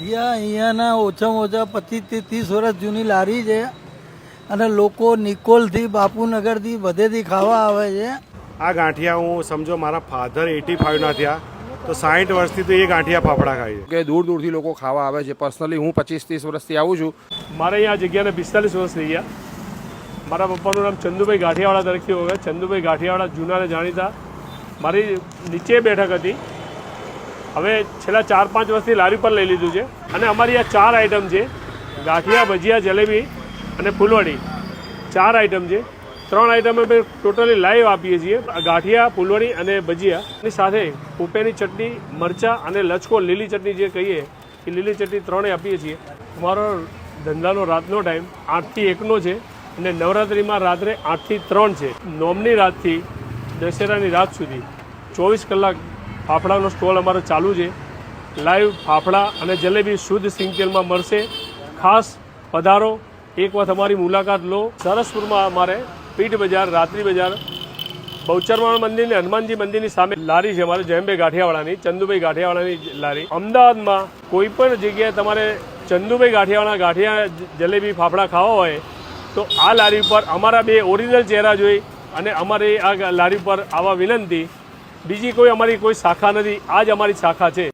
ત્યાં અહીંયાના ઓછામાં ઓછા પચીસથી ત્રીસ વર્ષ જૂની લારી છે અને લોકો નિકોલથી બાપુનગરથી બધેથી ખાવા આવે છે. આ ગાંઠિયા હું સમજો મારા ફાધર એટી ફાઈવના થયા તો સાઠ વર્ષથી તો એ ગાંઠિયા ફાફડા ખાય છે. કે દૂર દૂરથી લોકો ખાવા આવે છે. પર્સનલી હું પચીસ ત્રીસ વર્ષથી આવું છું. મારે અહીંયા જગ્યાને પિસ્તાલીસ વર્ષ થઈ ગયા. મારા પપ્પાનું નામ ચંદુભાઈ ગાંઠિયાવાળા તરીકે હોય ચંદુભાઈ ગાંઠિયાવાળા જૂનાને જાણીતા. મારી નીચે બેઠક હતી. હવે છેલ્લા ચાર પાંચ વર્ષથી લારી પર લઈ લીધું છે. અને અમારી આ ચાર આઈટમ છે, ગાંઠિયા, ભજીયા, જલેબી અને ફૂલવડી. ચાર આઈટમ છે. ત્રણ આઈટમ અમે ટોટલી લાઈવ આપીએ છીએ. ગાંઠિયા, ફૂલવડી અને ભજીયાની સાથે ઉપેની ચટણી, મરચાં અને લચકો, લીલી ચટણી જે કહીએ, એ લીલી ચટણી ત્રણેય આપીએ છીએ. અમારો ધંધાનો રાતનો ટાઈમ આઠથી એકનો છે અને નવરાત્રિમાં રાત્રે આઠથી ત્રણ છે. નોમની રાતથી દશેરાની રાત સુધી ચોવીસ કલાક ફાફડાનો સ્ટોલ અમારો ચાલુ છે. લાઈવ ફાફડા અને જલેબી શુદ્ધ સિંગતેલમાં મળશે. ખાસ પધારો. એક વખત અમારી મુલાકાત લો. સરસપુરમાં અમારે પીઠ બજાર, રાત્રિ બજાર, બહુચરમાણ મંદિર ને હનુમાનજી મંદિરની સામે લારી છે અમારે જયંભાઈ ગાંઠિયાવાળાની ચંદુભાઈ ગાંઠિયાવાળાની લારી. અમદાવાદમાં કોઈ પણ જગ્યાએ તમારે ચંદુભાઈ ગાંઠિયાવાળા ગાંઠિયા જલેબી ફાફડા ખાવા હોય, તો આ લારી પર અમારા બે ઓરિજિનલ ચહેરા જોઈ અને અમારી આ લારી પર આવા વિનંતી બીજી કોઈ અમારી કોઈ શાખા નથી. આ જ અમારી શાખા છે.